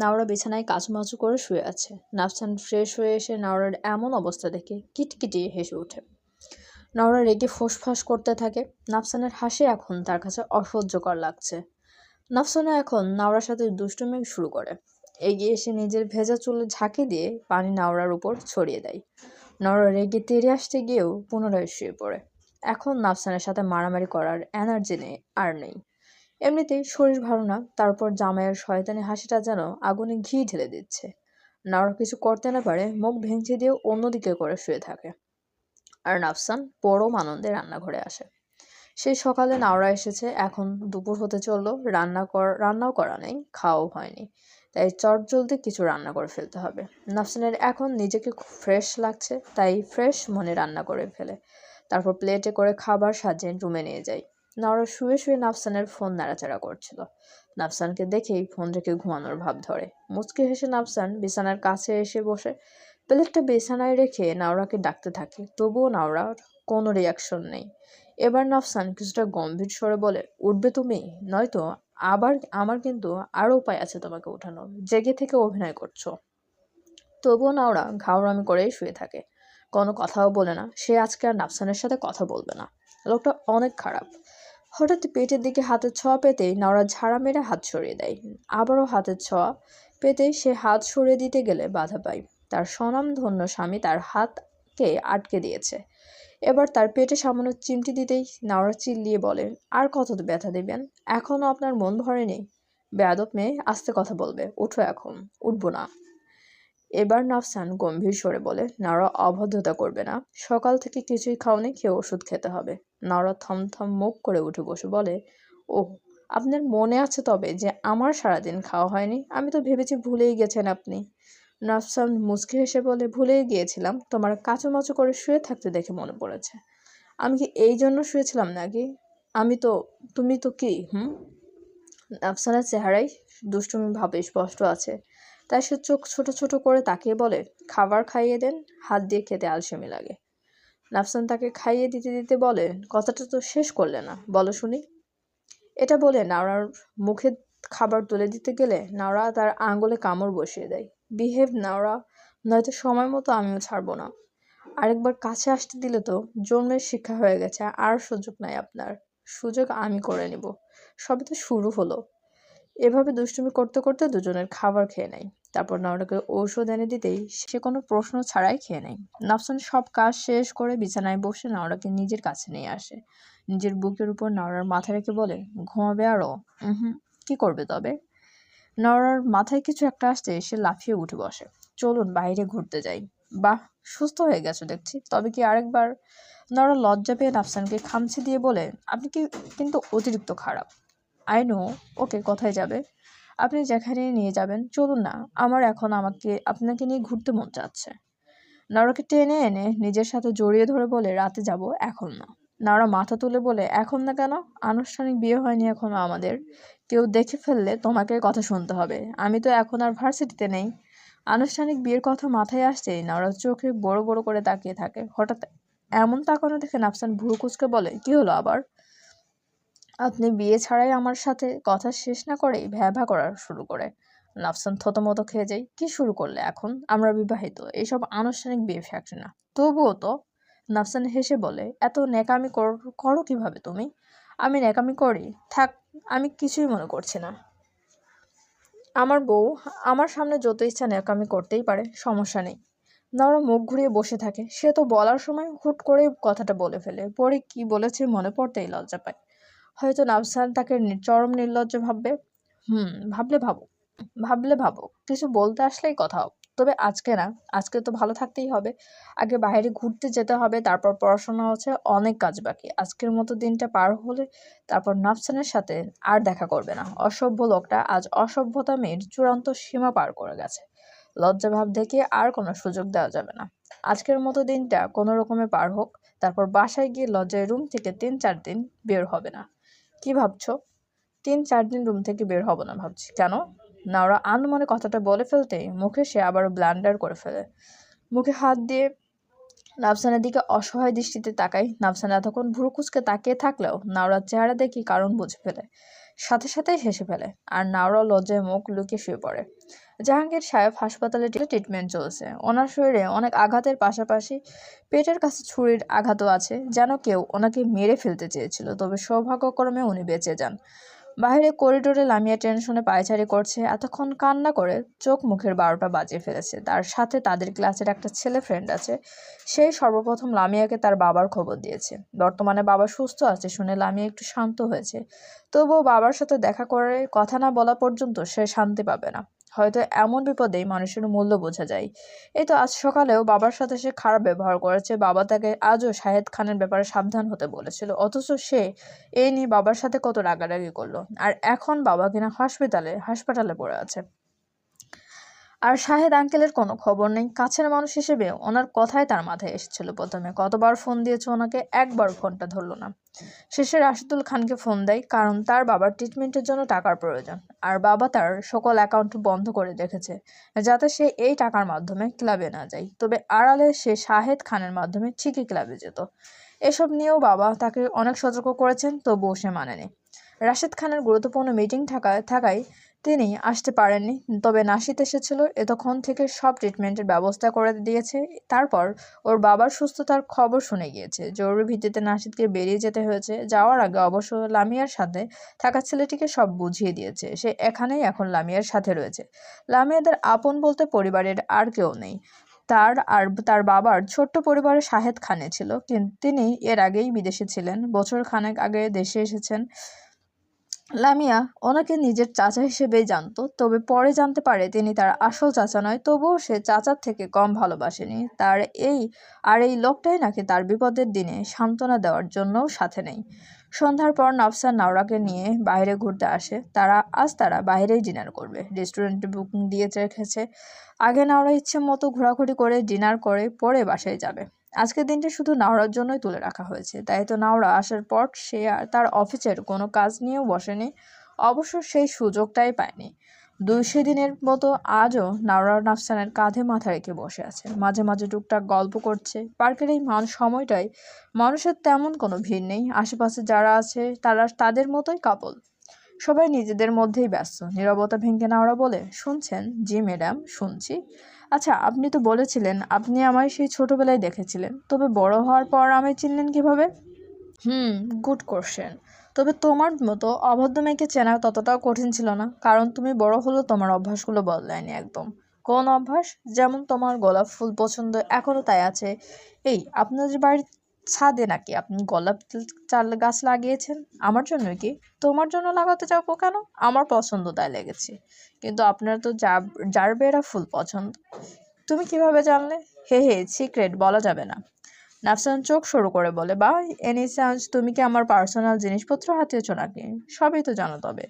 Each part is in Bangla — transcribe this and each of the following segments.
নাওরা বিছানায় কাচুমাচু করে শুয়ে আছে। নাফসান ফ্রেশ হয়ে এসে নাওরার এমন অবস্থা দেখে কিটকিটিয়ে হেসে ওঠে। নাওরা রেগে ফোঁসফাঁস করতে থাকে। নাফসানের হাসি এখন তার কাছে অসহ্যকর লাগছে। নাফসানা এখন নাওরার সাথে দুষ্টুমি শুরু করে। এগিয়ে এসে নিজের ভেজা চুলে ঝাঁকি দিয়ে পানি নাওরার উপর ছড়িয়ে দেয়। নড়া রেগে তেড়ে আসতে গিয়েও পুনরায় শুয়ে পড়ে। এখন নাফসানের সাথে মারামারি করার এনার্জি নেই, আর নেই। এমনিতেই শরীর ভালো না, তারপর জামাইয়ের শয়তানি হাসিটা যেন আগুনে ঘি ঢেলে দিচ্ছে। নাওরা কিছু করতে না পারে, মুখ ভেঙচি দিয়ে অন্যদিকে করে শুয়ে থাকে। আর নাফসান পরম আনন্দে রান্নাঘরে আসে। সেই সকালে নাওরা এসেছে, এখন দুপুর হতে চলল, রান্না কর, রান্নাও করা নেই, খাওয়াও হয়নি। তাই চট জলদি কিছু রান্না করে ফেলতে হবে। নাফসানের এখন নিজেকে খুব ফ্রেশ লাগছে, তাই ফ্রেশ মনে রান্না করে ফেলে। তারপর প্লেটে করে খাবার সাজিয়ে রুমে নিয়ে যায় নাওরা শুয়ে শুয়ে নাফসানের ফোন নাড়াচাড়া করছিল। নাফসানকে দেখেই ফোন রেখে ঘুমানোর ভাব ধরে। মুচকি হেসে নাফসান বিছানার কাছে এসে বসে প্লেটটা বিছানায় রেখে নাওরাকে ডাকতে থাকে। তবুও নাওরার কোনো রিয়াকশন নেই। এবার নাফসান কিছুটা গম্ভীর স্বরে বলে, উঠবে তুমি? নয়তো আবার আমার কিন্তু আরও উপায় আছে তোমাকে ওঠানোর জেগে থেকে অভিনয় করছ। তবুও নাওরা ঘাওড়ামি করেই শুয়ে থাকে। কোনো কথাও বলে না। সে আজকে আর নাফসানের সাথে কথা বলবে না। লোকটা অনেক খারাপ। হঠাৎ পেটের দিকে হাতের ছোঁয়া পেতেই নাওরা ঝাড়া মেরে হাত সরিয়ে দেয়। আবারও হাতের ছোঁয়া পেতেই সে হাত সরিয়ে দিতে গেলে বাধা পায়। তার স্বনামধন্য স্বামী তার হাতকে আটকে দিয়েছে। এবার তার পেটে সামান্য চিমটি দিতেই নাওরা চিল্লিয়ে বলে, আর কত ব্যথা দেবেন? এখনও আপনার মন ভরেনি বেয়াদব মেয়ে আস্তে কথা বলবে, উঠো এখন, উঠবো না এবার নাফসান গম্ভীর স্বরে বলে নাওরা অভদ্রতা করবে না। সকাল থেকে কিছুই খাওনি, খেয়ে ওষুধ খেতে হবে। নাওরা থমথম মুখ করে উঠে বসে বলে ও আপনার মনে আছে তবে যে আমার সারাদিন খাওয়া হয়নি? আমি তো ভেবেছি ভুলেই গেছেন আপনি। নাফসান মুচকি হেসে বলে, ভুলেই গিয়েছিলাম। তোমার কাঁচুমাচু করে শুয়ে থাকতে দেখে মনে পড়েছে। আমি কি এই জন্য শুয়েছিলাম নাকি? আমি তো, তুমি তো কি, হুম? নাফসানের চেহারাই দুষ্টুমি ভাবে স্পষ্ট আছে। তাই সে চোখ ছোট ছোট করে তাকিয়ে বলে, খাবার খাইয়ে দেন, হাত দিয়ে খেতে আলসেমি লাগে। নাফসান তাকে খাইয়ে দিতে দিতে বলে, কথাটা তো শেষ করলে না। বলো শুনি। এটা বলে নাওরার মুখে খাবার তুলে দিতে গেলে নাওরা তার আঙ্গুলে কামড় বসিয়ে দেয়। বিহেভ নাওরা, নয়তো সময় মতো আমিও ছাড়বো না। আরেকবার কাছে আসতে দিলে তো জন্মের শিক্ষা হয়ে গেছে, আর সুযোগ নাই আপনার। সুযোগ আমি করে নিব। সবে তো শুরু হলো। এভাবে দুষ্টুমি করতে করতে দুজনের খাবার খেয়ে নেয়। তারপর নাওরাকে ঔষধ এনে দিতেই সে কোনো প্রশ্ন ছাড়াই খেয়ে নেয়। নাফসান সব কাজ শেষ করে বিছানায় বসে নাওরাকে নিজের কাছে নিয়ে আসে। নিজের বুকের উপর নাওরার মাথা রেখে বলে, ঘুমাবে আরও হুম কী করবে তবে? নরার মাথায় কিছু একটা আসতে সে লাফিয়ে উঠে বসে। চলুন, বাইরে ঘুরতে যাই। বাহ, সুস্থ হয়ে গেছো দেখছি। তবে কি আরেকবার? নরা লজ্জা পেয়ে নাফসানকে খামছে দিয়ে বলে, আপনি কি কিন্তু অতিরিক্ত খারাপ? আই নো ওকে কোথায় যাবে? আপনি যেখানে নিয়ে যাবেন, চলুন না, আমার এখন আমাকে, আপনাকে নিয়ে ঘুরতে মন চাচ্ছে। নরাকে টেনে এনে নিজের সাথে জড়িয়ে ধরে বলে, রাতে যাব এখন না। নাওরা মাথা তুলে বলে, এখন না কেন? আনুষ্ঠানিক বিয়ে হয়নি এখনও আমাদের। কেউ দেখে ফেললে তোমাকে কথা শুনতে হবে। আমি তো এখন আর ভার্সিটিতে নেই। আনুষ্ঠানিক বিয়ের কথা মাথায় আসছেই নাওরা চোখে বড় বড় করে তাকিয়ে থাকে। হঠাৎ এমন তাকানো দেখে নাফসান ভুরু কুচকে বলে, কি হলো আবার? আপনি বিয়ে ছাড়াই আমার সাথে কথা শেষ না করেই ভ্যা করা শুরু করে। নাফসান থতমত খেয়ে যাই কি শুরু করলে এখন? আমরা বিবাহিত এইসব আনুষ্ঠানিক বিয়ে ফ্যাক্টরি না। তবুও তো? নাফসান হেসে বলে, এত ন্যাকামি করো কীভাবে তুমি? আমি ন্যাকামি করি? থাক, আমি কিছুই মনে করছি না। আমার বউ, আমার সামনে যত ইচ্ছা ন্যাকামি করতেই পারে, সমস্যা নেই। নর মুখ ঘুরিয়ে বসে থাকে, সে তো বলার সময় হুট করে কথাটা বলে ফেলে। পরে কি বলেছে মনে পড়তেই লজ্জা পায়। হয়তো নাফসান তাকে চরম নির্লজ্জ ভাববে। হুম, ভাবলে ভাবো ভাবলে ভাবো কিছু বলতে আসলেই কথা তবে আজকে না, আজকে তো ভালো থাকতেই হবে। আগে বাইরে ঘুরতে যেতে হবে, তারপর পড়াশোনা হচ্ছে, অনেক কাজ বাকি। আজকের মতো দিনটা পার হলে তারপর নাফসানের সাথে আর দেখা করবে না। অসভ্য লোকটা আজ অসভ্যতা মেয়ের চূড়ান্ত সীমা পার করে গেছে। লজ্জাভাব দেখে আর কোনো সুযোগ দেওয়া যাবে না। আজকের মতো দিনটা কোনো রকমে পার হোক। তারপর বাসায় গিয়ে লজ্জায় রুম থেকে তিন চার দিন বের হবে না। কি ভাবছ? তিন চার দিন রুম থেকে বের হব না ভাবছি। কেন? না ওরা আনমনে কথাটা বলে ফেলতেই মুখে সে আবারও ব্ল্যান্ডার করে ফেলে। মুখে হাত দিয়ে নাফসানের দিকে অসহায় দৃষ্টিতে তাকাই নাফসানা এতক্ষণ ভুরু কুচকে তাকিয়ে থাকলেও নাওরার চেহারা দেখি কারণ বুঝে ফেলে। সাথে সাথেই হেসে ফেলে। আর নাওরা লজ্জায় মুখ লুকিয়ে শুয়ে পড়ে। জাহাঙ্গীর সাহেব হাসপাতালে ট্রিটমেন্ট চলছে। ওনার শরীরে অনেক আঘাতের পাশাপাশি পেটের কাছে ছুরির আঘাতও আছে। যেন কেউ ওনাকে মেরে ফেলতে চেয়েছিল, তবে সৌভাগ্যক্রমে উনি বেঁচে যান। বাইরে করিডোরে লামিয়া টেনশনে পায়চারি করছে, এতক্ষণ কান্না করে চোখ মুখের বারোটা বাজিয়ে ফেলেছে। তার সাথে তাদের ক্লাসের একটা ছেলে ফ্রেন্ড আছে সেই সর্বপ্রথম লামিয়াকে তার বাবার খবর দিয়েছে। বর্তমানে বাবা সুস্থ আছে শুনে লামিয়া একটু শান্ত হয়েছে। তবুও বাবার সাথে দেখা করে কথা না বলা পর্যন্ত সে শান্তি পাবে না। হয়তো এমন বিপদেই মানুষের মূল্য বোঝা যায়। এই তো আজ সকালেও বাবার সাথে সে খারাপ ব্যবহার করেছে, বাবা তাকে আজও শাহেদ খানের ব্যাপারে সাবধান হতে বলেছিল, অথচ সে এই নিয়ে বাবার সাথে কত রাগারাগি করল। আর এখন বাবা কিনা হসপিটালে হাসপাতালে পড়ে আছে। আর শাহেদ আঙ্কেলের কোনো খবর নেই। কাছের মানুষ হিসেবে ওনার কথাই তার মাথায় এসেছিল প্রথমে। কতবার ফোন দিয়েছে ওনাকে, একবার ফোনটা ধরলো না। শেষে রাশিদুল খানকে ফোন দেয়, কারণ তার বাবার ট্রিটমেন্টের জন্য টাকার প্রয়োজন। আর বাবা তার সকল অ্যাকাউন্ট বন্ধ করে রেখেছে, যাতে সে এই টাকার মাধ্যমে ক্লাবে না যায়। তবে আড়ালে সে শাহেদ খানের মাধ্যমে ঠিকই ক্লাবে যেত। এসব নিয়েও বাবা তাকে অনেক সতর্ক করেছেন, তবুও সে মানেনি। রাশেদ খানের গুরুত্বপূর্ণ মিটিং থাকায় থাকায় তিনি আসতে পারেননি। তবে নাসিদ এসেছিল এতক্ষণ থেকে সব ট্রিটমেন্টের ব্যবস্থা করে দিয়েছে। তারপর ওর বাবার সুস্থতার খবর শুনে গিয়েছে। জরুরি ভিত্তিতে নাসিদকে বেরিয়ে যেতে হয়েছে। যাওয়ার আগে অবশ্য লামিয়ার সাথে থাকা ছেলেটিকে সব বুঝিয়ে দিয়েছে। সে এখানেই এখন লামিয়ার সাথে রয়েছে। লামিয়াদের আপন বলতে পরিবারের আর কেউ নেই। তার আর তার বাবার ছোট্ট পরিবারে শাহেদ খানে ছিল। কিন্তু তিনি এর আগেই বিদেশে ছিলেন। বছর খানেক আগে দেশে এসেছেন। লামিয়া ওনাকে নিজের চাচা হিসেবেই জানতো, তবে পরে জানতে পারে তিনি তার আসল চাচা নয়, তবুও সে চাচার থেকে কম ভালোবাসেনি। তার এই আর এই লোকটাই নাকি তার বিপদের দিনে সান্ত্বনা দেওয়ার জন্যও সাথে নেই। সন্ধ্যার পর নফসা নাওরাকে নিয়ে বাইরে ঘুরতে আসে। তারা, আজ তারা বাইরেই ডিনার করবে। রেস্টুরেন্টে বুকিং দিয়ে রেখেছে। আগে নাওরা ইচ্ছে মতো ঘোরাঘুরি করে ডিনার করে পরে বাসায় যাবে। আজকের দিনটি শুধু নাওরার জন্যই তুলে রাখা হয়েছে। তাই তো নাওরা আসার পর সে আর তার অফিসের কোনো কাজ নিয়েও বসেনি, অবশ্য সেই সুযোগটাই পায়নি। দুই দিনের মতো আজও নাওরা নাফসানের কাঁধে মাথা রেখে বসে আছে। মাঝে মাঝে টুকটাক গল্প করছে। পার্কের এই মান সময়টায় মানুষের তেমন কোনো ভিড় নেই। আশেপাশে যারা আছে, তারা তাদের মতোই কাপল সবাই নিজেদের মধ্যেই ব্যস্ত। নিরবতা ভেঙে নাওরা বলে, শুনছেন? জি ম্যাডাম শুনছি। আচ্ছা আপনি তো বলেছিলেন আপনি আমায় সেই ছোটবেলায় দেখেছিলেন। তবে বড় হওয়ার পর আমায় চিনলেন কীভাবে? হুম। Good question. তবে তোমার মতো অভদ্র মেয়েকে চেনা ততটাও কঠিন ছিল না কারণ তুমি বড় হলেও তোমার অভ্যাসগুলো বদলায়নি একদম। কোন অভ্যাস? যেমন তোমার গোলাপ ফুল পছন্দ এখনও তাই আছে। এই আপনাদের বাড়ির ছাদে নাকি আপনি গোলাপ চাল গাছ লাগিয়েছেন? আমার জন্য কি? তোমার জন্য লাগাতে যাব কেন? আমার পছন্দ তাই লেগেছে। কিন্তু আপনার তো জারবেরা ফুল পছন্দ। তুমি কীভাবে জানলে? হে হে, সিক্রেট, বলা যাবে না। নাফসান চোখ শুরু করে বলে বা এনি চান্স তুমি কি আমার পার্সোনাল জিনিসপত্র হাতিয়েছ নাকি? সবই তো জানো তবে।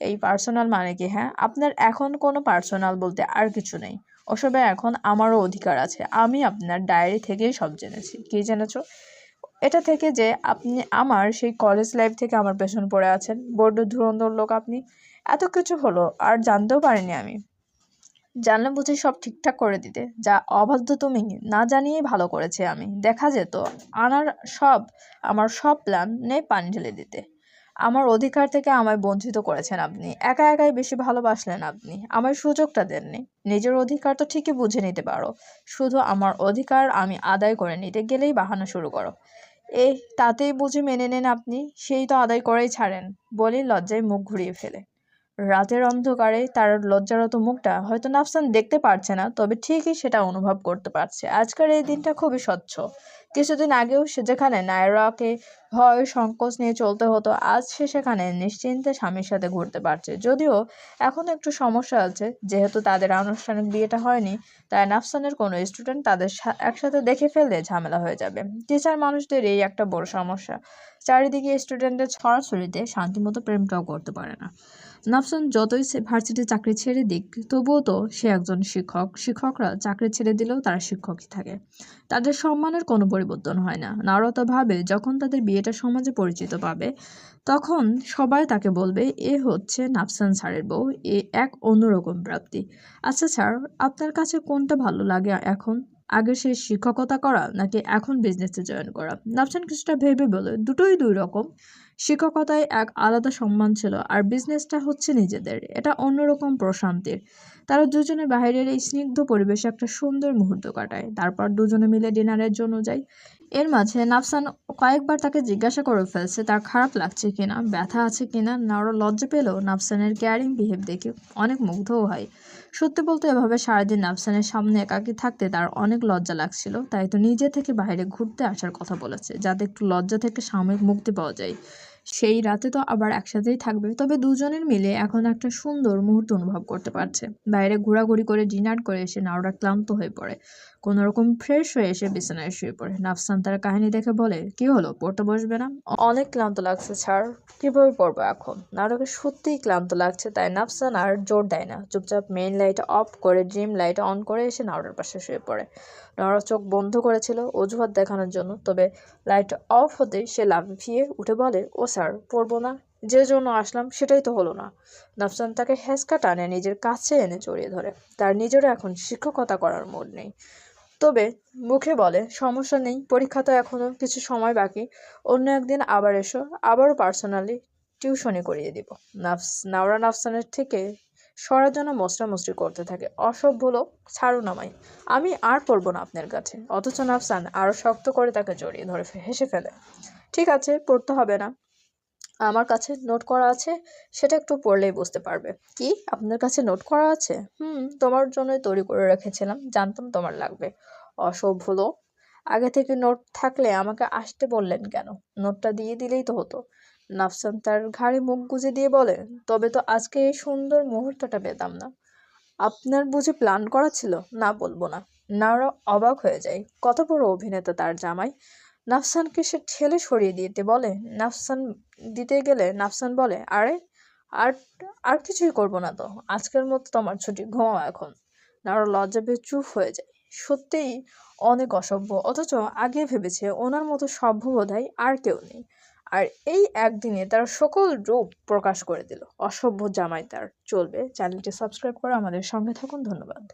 এই পার্সোনাল মানে কি হ্যাঁ? আপনার এখন কোনো পার্সোনাল বলতে আর কিছু নেই। ওসবে এখন আমারও অধিকার আছে। আমি আপনার ডায়েরি থেকেই সব জেনেছি। কি জেনেছো? এটা থেকে যে আপনি আমার সেই কলেজ লাইফ থেকে আমার পেছন পড়ে আছেন। বড্ড ধুরন্ধর লোক আপনি। এত কিছু হলো, আর জানতেও পারিনি আমি। জানলে বুঝে সব ঠিকঠাক করে দিতে। যা অবাধ্য তুমি, না জানিয়েই ভালো করেছে আমি। দেখা যেত, আনার সব, আমার সব প্ল্যান নেই পানি ঢেলে দিতে। আমার অধিকার থেকে আমায় বঞ্চিত করেছেন আপনি। একা একাই বেশি ভালোবাসলেন আপনি। আমার সুযোগটা দেননি। নিজের অধিকার তো ঠিকই বুঝে নিতে পারো। শুধু আমার অধিকার আমি আদায় করে নিতে গেলেই বাহানা শুরু করো। এ তাতেই বুঝি মেনে নেন আপনি। সেই তো আদায় করেই ছাড়েন। বলেই লজ্জায় মুখ ঘুরিয়ে ফেলে। রাতের অন্ধকারে তার লজ্জারত মুখটা হয়তো নাফসান দেখতে পারছে না, তবে ঠিকই সেটা অনুভব করতে পারছে। আজকের এই দিনটা খুবই স্বচ্ছ। কিছুদিন আগেও সে যেখানে নায়রাকে ভয়, সংকোচ নিয়ে চলতে হতো, আজ সে সেখানে নিশ্চিন্তে স্বামীর সাথে ঘুরতে পারছে। যদিও এখন একটু সমস্যা আছে, যেহেতু তাদের আনুষ্ঠানিক বিয়েটা হয়নি, তাই নাফসানের কোনো স্টুডেন্ট তাদের একসাথে দেখে ফেললে ঝামেলা হয়ে যাবে। টিচার মানুষদের এই একটা বড় সমস্যা। চারিদিকে স্টুডেন্টের ছড়াছড়িতে শান্তিমতো প্রেমটাও করতে পারে না। নাফসান যতই ভার্সিটি চাকরি ছেড়ে দিক, তবুও তো সে একজন শিক্ষক। শিক্ষকরা চাকরি ছেড়ে দিলেও তারা শিক্ষকই থাকে। তাদের সম্মানের কোনো পরিবর্তন হয় না। নারতা ভাবে, যখন তাদের বিয়েটা সমাজে পরিচিত পাবে, তখন সবাই তাকে বলবে, এ হচ্ছে নাফসান স্যারের বউ। এ এক অন্যরকম প্রাপ্তি। আচ্ছা স্যার, আপনার কাছে কোনটা ভালো লাগে এখন? আগে সে শিক্ষকতা করা নাকি এখন বিজনেসে জয়েন করা? নাফসান কিছুটা ভেবে বলে দুটোই দুই রকম। শিক্ষকতায় এক আলাদা সম্মান ছিল আর বিজনেসটা হচ্ছে নিজেদের। এটা অন্যরকম প্রশান্তির। তারা দুজনে বাইরের এই স্নিগ্ধ পরিবেশে একটা সুন্দর মুহূর্ত কাটায়। তারপর দুজনে মিলে ডিনারের জন্য যায়। এর মাঝে নাফসান কয়েকবার তাকে জিজ্ঞাসা করে ফেলছে, তার খারাপ লাগছে কিনা ব্যথা আছে কিনা নাওরা লজ্জা পেলেও নাফসানের কেয়ারিং বিহেভ দেখে অনেক মুগ্ধও হয়। সত্যি বলতে এভাবে সারাদিন নাফসানের সামনে একাকি থাকতে তার অনেক লজ্জা লাগছিল, তাই তো নিজে থেকে বাইরে ঘুরতে আসার কথা বলেছে, যাতে একটু লজ্জা থেকে সাময়িক মুক্তি পাওয়া যায়। সেই রাতে তো আবার একসাথেই থাকবে, তবে দুজনের মিলে এখন একটা সুন্দর মুহূর্ত অনুভব করতে পারছে। বাইরে ঘোরাঘুরি করে ডিনার করে এসে নাওরা ক্লান্ত হয়ে পড়ে। কোনো রকম ফ্রেশ হয়ে এসে বিছানায় শুয়ে পড়ে। নাফসান তার কাহিনী দেখে বলে, কি হলো? পড়তে বসবে না? অনেক ক্লান্ত লাগছে ছাড় কীভাবে পড়ব এখন? নাটকে সত্যিই ক্লান্ত লাগছে, তাই নাফসান আর জোর দেয় না। চুপচাপ মেইন লাইট অফ করে ড্রিম লাইট অন করে এসে নাওরার পাশে শুয়ে পড়ে। নড়া চোখ বন্ধ করেছিল অজুহাত দেখানোর জন্য, তবে লাইট অফ হতে সে লাফিয়ে উঠে বলে, ও স্যার, পড়ব না। যে জন্য আসলাম সেটাই তো হলো না। নাফসান তাকে হ্যাসকা টানে, নিজের কাছে এনে জড়িয়ে ধরে। তার নিজেরও এখন শিক্ষকতা করার মুড নেই। তবে মুখে বলে, সমস্যা নেই, পরীক্ষা তো এখনও কিছু সময় বাকি। অন্য একদিন আবার এসো, আবারও পার্সোনালি টিউশনি করিয়ে দিব। নাফস, নাওরা নাফসানের থেকে সরার জন্য মশরামশরি করতে থাকে। অসভ্য লোক ছাড়ুন আমায়। আমি আর পড়ব না আপনার কাছে। অথচ নাফসান আরও শক্ত করে তাকে জড়িয়ে ধরে হেসে ফেলে। ঠিক আছে, পড়তে হবে না। আমার কাছে নোট করা আছে, সেটা একটু পড়লেই বুঝতে পারবে। কি? আপনার কাছে নোট করা আছে? হুম, তোমার জন্যই তৈরি করে রেখেছিলাম, জানতাম তোমার লাগবে। অসভ্য লোক। আগে থেকে নোট থাকলে আমাকে আসতে বললেন কেন? নোটটা দিয়ে দিলেই তো হতো। নাফসান তার ঘাড়ে মুখ গুজে দিয়ে বলে, তবে তো আজকে এই সুন্দর মুহূর্তটা পেতাম না। আপনার বুঝে প্ল্যান করা ছিল? না বলব না। নারা অবাক হয়ে যায়। কত বড় অভিনেতা তার জামাই। নাফসানকে সে ঠেলে সরিয়ে দিতে বলে। নাফসান দিতে গেলে নাফসান বলে, আরে, আর আর কিছুই করব না তো। আজকের মতো তোমার ছুটি, ঘুমাও এখন। নারা লজ্জা পেয়ে চুপ হয়ে যায় সত্যিই অনেক অসভ্য। অথচ আগে ভেবেছে ওনার মতো সভ্য বোধহয় আর কেউ নেই। আর এই একদিনে তার সকল রূপ প্রকাশ করে দিল। অসভ্য জামাই তার। চলবে। চ্যানেলটি সাবস্ক্রাইব করে আমাদের সঙ্গে থাকুন। ধন্যবাদ।